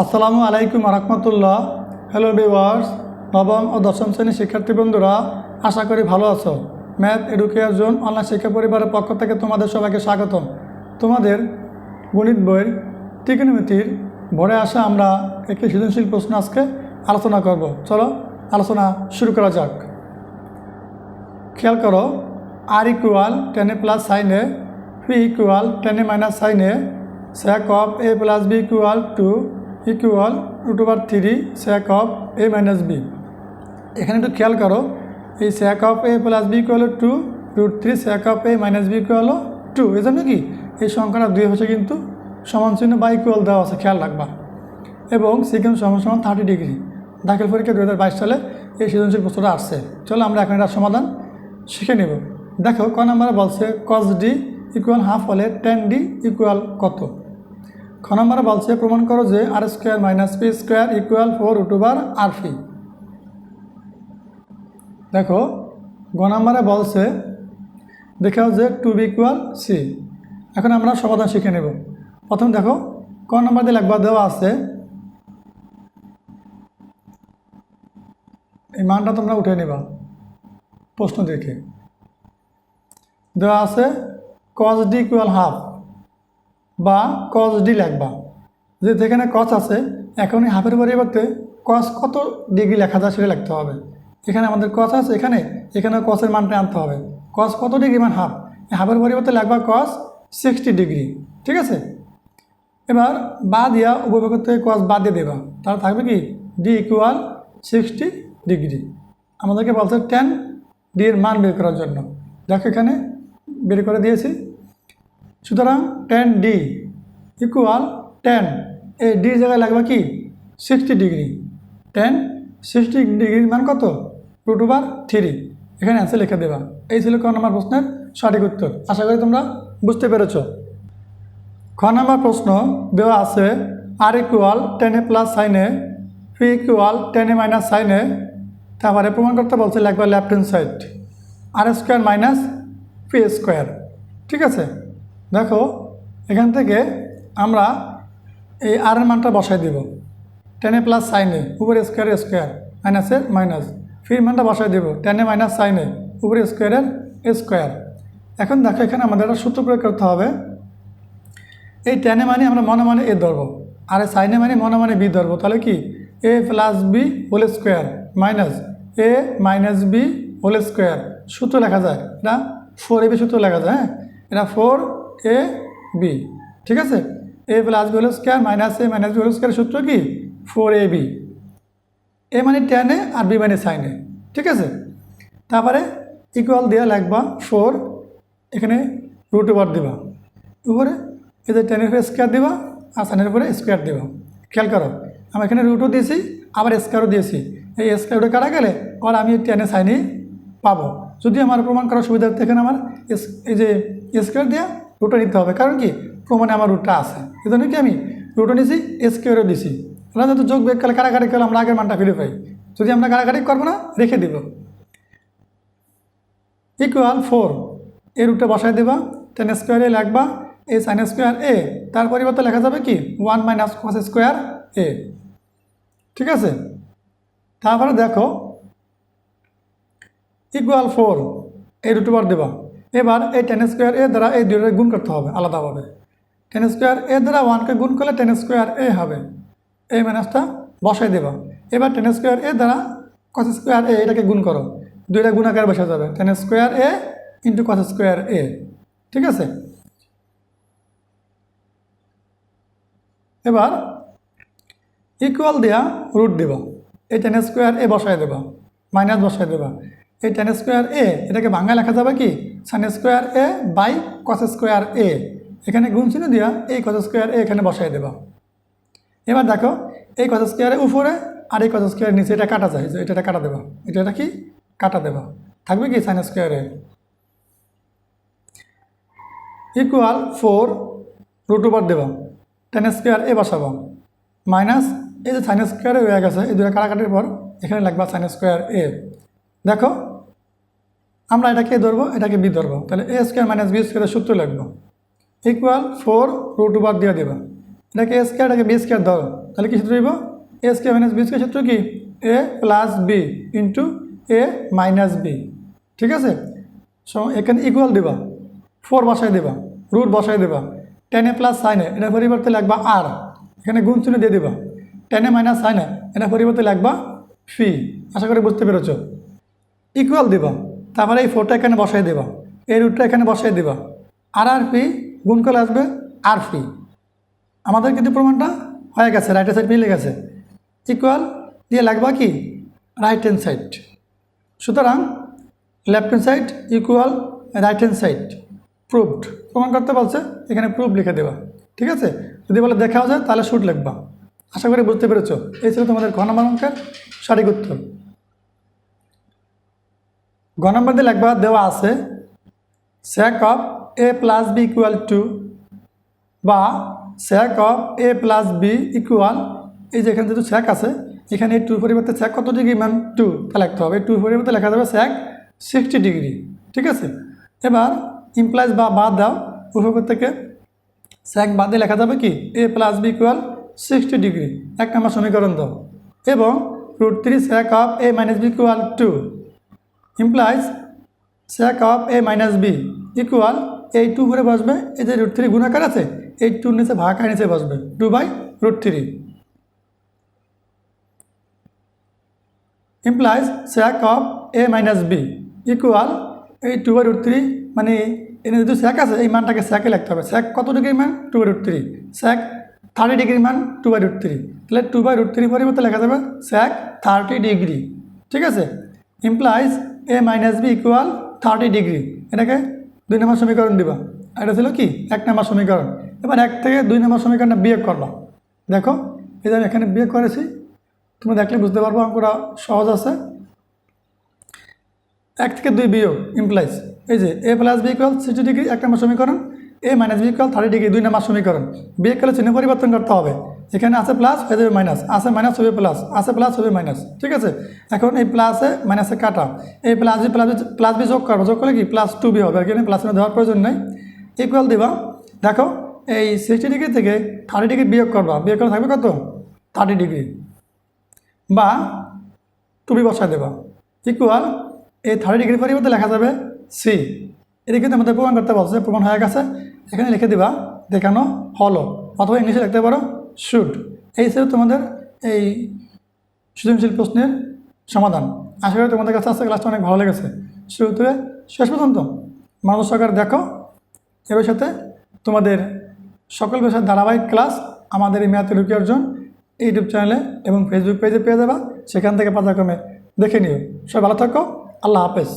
আসসালামু আলাইকুম রহমতুল্লাহ। Hello viewers নবম ও দশম শ্রেণির শিক্ষার্থী বন্ধুরা, আশা করি ভালো আছো। ম্যাথ এডুকেয়ার জোন অনলাইন শিক্ষা পরিবারের পক্ষ থেকে তোমাদের সবাইকে স্বাগতম। তোমাদের গণিত বইয়ের ত্রিকোণমিতির ভরে আসা আমরা একটি সৃজনশীল প্রশ্ন আজকে আলোচনা করব। চলো, আলোচনা শুরু করা যাক। খেয়াল করো R equal tan A plus sine P equal tan A minus sine A sec of A plus B equal two equal root over three sec of A minus B এখানে একটু খেয়াল করো, এই sec of A plus B equal two root three sec of A minus B equal to এই জন্য কি? এই সংখ্যাটা দুই হচ্ছে কিন্তু সমান চিহ্ন বা ইকুয়াল দেওয়া আছে, খেয়াল রাখবা। এবং সেকেন্ড সমান সমান থার্টি ডিগ্রি দাখিল পরীক্ষা দু হাজার বাইশ সালে এই সৃজনশীল প্রশ্নটা আসছে। চলো আমরা এখন এটার সমাধান শিখে নেব। দেখো, ক নম্বরে বলছে কস ডি ইকুয়াল হাফ হলে টেন ডি ইকুয়াল কত? খ নম্বরে বলছে, প্রমাণ করো যে R square minus P square equal four root over R P দেখো, গ নম্বরে বলছে, দেখাও যে টু বি ইকুয়াল সি এখন আমরা সমাধান শিখে নেব। প্রথম দেখো, ক নম্বর দিয়ে একবার দেওয়া আছে, এই মানটা তোমরা উঠে নেবা প্রশ্ন দেখে। দেওয়া আছে কস ডি ইকুয়াল হাফ বা কস ডি লিখবা। যে যেখানে কস আছে এখন হাফের পরিবর্তে কস কত ডিগ্রি লেখা যায় সেটা লিখতে হবে। এখানে আমাদের কস আছে এখানে এখানে কসের মানটা আনতে হবে। কস কত ডিগ্রি মান হাফ? হাফের পরিবর্তে লিখবা কস সিক্সটি ডিগ্রি ঠিক আছে? এবার বা দিয়া উপভোগ থেকে কস বাদ দিয়ে দেবা। তাহলে থাকবে কি? ডি ইকুয়াল সিক্সটি ডিগ্রি আমাদেরকে বলছে টেন ডি এর মান বের করার জন্য। দেখো এখানে বের করে দিয়েছি। সুতরাং টেন ডি ইকুয়াল টেন এই ডি জায়গায় লাগবে কি? সিক্সটি ডিগ্রি টেন সিক্সটি ডিগ্রির মান কত? রুট ওভার থ্রি এখানে অ্যান্সার লিখে দেবা। এই ছিল ক নম্বর প্রশ্নের সঠিক উত্তর। আশা করি তোমরা বুঝতে পেরেছ। খ নম্বর প্রশ্ন দেওয়া আছে R equal tan A plus সাইনে P equal tan A minus সাইনে তারপরে প্রমাণ করতে বলছে লাগবে left hand side R square minus P square ঠিক আছে? দেখো, এখান থেকে আমরা এই আর এর মানটা বসাই দেব। টেনে প্লাস সাইনে উপরে স্কোয়ার স্কোয়ার মাইনাসের মাইনাস ফির মানটা বসাই দেব টেনে মাইনাস সাইনে উপরে স্কোয়ারের স্কোয়ার এখন দেখো, এখানে আমাদের একটা সূত্র প্রয়োগ করতে হবে। এই টেনে মানে আমরা মনে মনে এ ধরবো। আর সাইনে মানে মনে মনে বি ধরবো। তাহলে কি? A plus B whole square minus A minus B whole square সূত্র লেখা যায়। এটা ফোর এ বি সূত্র লেখা যায় হ্যাঁ? এটা ফোর এ বি ঠিক আছে? A plus B whole square minus A minus B whole square সূত্র কি? ফোর এ বি এ মানে টেনে আর বি মানে সাইনে ঠিক আছে? তারপরে ইকুয়াল দেওয়া লাগবা ফোর এখানে রুট ওভার দেবা। উপরে যে টেনের উপরে স্কোয়ার দেবা আর সাইনের উপরে স্কোয়ার দেবা। খেয়াল করো, আমি এখানে রুটও দিয়েছি, আবার স্কোয়ারও দিয়েছি। এই স্কোয়ারটা কাটা গেলে আর আমি টেনে সাইনে পাবো। যদি আমার প্রমাণ করার সুবিধা এখানে আমার এই যে স্কোয়ার দেওয়া রুটও নিতে হবে। কারণ কি? প্রমাণে আমার রুটটা আছে। এই জন্য কি আমি রুটও নিয়েছি স্কোয়ারও দিছি। আমরা যেহেতু যোগ বেগ কালে কাটাকাটি করলে আমরা আগের মানটা ফিরে পাই। যদি আমরা কাটাকাটি করব না, রেখে দেব। ইকুয়াল ফোর এই রুটটা বসায় দেবা টেন স্কোয়ারে লাগবা এ সাইন স্কোয়ার এ তার পরিবর্তে লেখা যাবে কি? One minus cos square A ঠিক আছে? তারপরে দেখো ইকুয়াল ফোর এই রুট বার দেবা। এবার এই টেন স্কোয়ার এ দ্বারা এই দুটো গুণ করতে হবে আলাদাভাবে। টেন স্কোয়ার এ দ্বারা ওয়ানকে গুণ করলে টেন স্কোয়ার এ হবে। এই মাইনাসটা বসাই দেবা। এবার টেন স্কোয়ার এ দ্বারা কস স্কোয়ার এ এটাকে গুণ করো। দুইটা গুণাকার বসে যাবে। Tan square A into cos square A ঠিক আছে? এবার ইকুয়াল দেয়া রুট দেবা। এই টেন স্কোয়ার এ বসায় দেবা। মাইনাস বসায় দেবা। এই টেন স্কোয়ার এ এটাকে ভাঙা লেখা যাবে কি? Sine square A by cos square A এখানে গুণ চিহ্ন দিয়া এই কস স্কোয়ার এ এখানে বসায় দেবা। এবার দেখো, এই কস স্কোয়ারের উপরে আর এই কস স্কোয়ারের নিচে, এটা কাটা যায়, এটা এটা কাটা দেবা। এটা এটা কি? কাটা দেবা। থাকবে কি সাইন স্কোয়ারে ইকুয়াল ফোর রুট ওভার দেবা। টেন স্কোয়ার এ বসাবো। মাইনাস এই যে সাইন স্কোয়ারে হয়ে গেছে, এই দুটো কাটাকাটির পর এখানে লাগবা সাইন স্কোয়ার এ দেখো আমরা এটাকে ধরবো, এটাকে বি ধরবো। তাহলে এ স্কোয়ার মাইনাস বি স্কোয়ারের সূত্র লাগবো ইকুয়াল ফোর রুট ওভার দিয়ে দেবা। এটাকে এ স্কোয়ার এটাকে বি স্কোয়ার দাও তাহলে কি সূত্র দিব A square minus B square সূত্র কি? A plus B into A minus B ঠিক আছে? এখানে ইকুয়াল দেবা। ফোর বসাই দেবা। রুট বসাই দেবা। টেন এ প্লাস সাইনে এটার পরিবর্তে লাগবা আর এখানে গুণ চিহ্ন দিয়ে দেবা। টেন এ মাইনাস সাইনে এটার পরিবর্তে লাগবা ফি আশা করি বুঝতে পেরেছ। ইকুয়াল দেবা। তারপরে এই ফোরটা এখানে বসাই দেবা। এই রুটটা এখানে বসাই দেবা। আর আর পি গুণ করে আসবে আর পি আমাদের কিন্তু প্রমাণটা হয়ে গেছে রাইট হ্যান্ড সাইড মিলে গেছে। ইকুয়াল দিয়ে লাগবা কি? রাইট হ্যান্ড সাইড সুতরাং left hand side equal right hand side proved প্রমাণ করতে বলছে, এখানে প্রুফ লিখে দেবা। ঠিক আছে? যদি বলে দেখাও যায়, তাহলে শুট লিখবা আশা করি বুঝতে পেরেছ। এই ছিল তোমাদের ঘন অঙ্কের সঠিক উত্তর। গ নম্বর দিয়ে লিখবা দেওয়া আছে sec of A plus B equal two বা sec of A plus B equal এই যে এখানে যেহেতু স্যাক আছে, এখানে এই টুর পরিবর্তে স্যাক কত ডিগ্রি মান টু তা লিখতে হবে। টুর পরিবর্তে লেখা যাবে স্যাক সিক্সটি ডিগ্রি ঠিক আছে? এবার ইমপ্লাইজ বা বাদ দাও উপকর থেকে স্যাক বাদে লেখা যাবে কি? A plus B equal sixty degree এক নম্বর সমীকরণ দাও। এবং root three sec of A minus B equal two implies sec of A minus B equal এই টু করে বসবে, এই যে রুট থ্রি গুণাকার আছে, এই টুর নিচে ভাগাকার নিচে বসবে two by root three implies sec of A minus B equal এই টু বাই রুট থ্রি মানে এনে যদি স্যাক আছে, এই মানটাকে স্যাকে লিখতে হবে। স্যাক কত ডিগ্রি মান? Two by root three sec thirty degree মান টু বাই রুট থ্রি তাহলে টু বাই রুট থ্রি পরিবর্তে লেখা যাবে স্যাক থার্টি ডিগ্রি। ঠিক আছে? Implies A minus B equal thirty degree এটাকে দুই নম্বর সমীকরণ দিবা। এটা ছিল কি? এক নম্বর সমীকরণ। এবার এক থেকে দুই নম্বর সমীকরণটা বিয়োগ করবা দেখো, এই যে আমি এখানে বিয়োগ করেছি তুমি দেখলে বুঝতে পারব অঙ্কটা সহজ আছে। এক থেকে দুই বিয়োগ ইমপ্লাইজ এই যে A plus B equal sixty degree এক নম্বর সমীকরণ। A minus B equal thirty degree দুই নম্বর সমীকরণ। বিয়োগ করলে চিহ্ন পরিবর্তন করতে হবে। এখানে আছে প্লাস হয়ে যাবে মাইনাস আছে মাইনাস হবে প্লাস আছে প্লাস হবে মাইনাস ঠিক আছে? এখন এই প্লাসে মাইনাসে কাটা। এই plus B plus B plus B যোগ করব। যোগ করলে কি? প্লাস টু বি হবে। কি প্লাস দেওয়ার প্রয়োজন নেই। ইকুয়াল দিবা। দেখো, এই সিক্সটি ডিগ্রি থেকে থার্টি ডিগ্রি বিয়োগ করবা। বিয়োগ করে থাকবে কত? থার্টি ডিগ্রি বা টুপি বসায় দেবা। ইকুয়াল এই থার্টি ডিগ্রি পরিবর্তে লেখা যাবে সি এটা কিন্তু আমাদের প্রমাণ করতে বলছে। প্রমাণ হয়ে গেছে। এখানে লিখে দিবা, দেখানো হলো। অথবা ইংলিশে লিখতে পারো। শুট এই ছিল তোমাদের এই সৃজনশীল প্রশ্নের সমাধান। আশা করি তোমাদের কাছে আজকে ক্লাসটা অনেক ভালো লেগেছে। শুরু থেকে শেষ পর্যন্ত মানুষ সরকার দেখো এর সাথে তোমাদের সকল বিষয়ের ধারাবাহিক ক্লাস আমাদের এই ম্যাথ রুকি অর্জন ইউটিউব চ্যানেলে এবং ফেসবুক পেজে পেয়ে যাবা। সেখান থেকে পাতাক্রমে দেখে নিও। সবাই ভালো থাকো। আল্লাহ হাফেজ।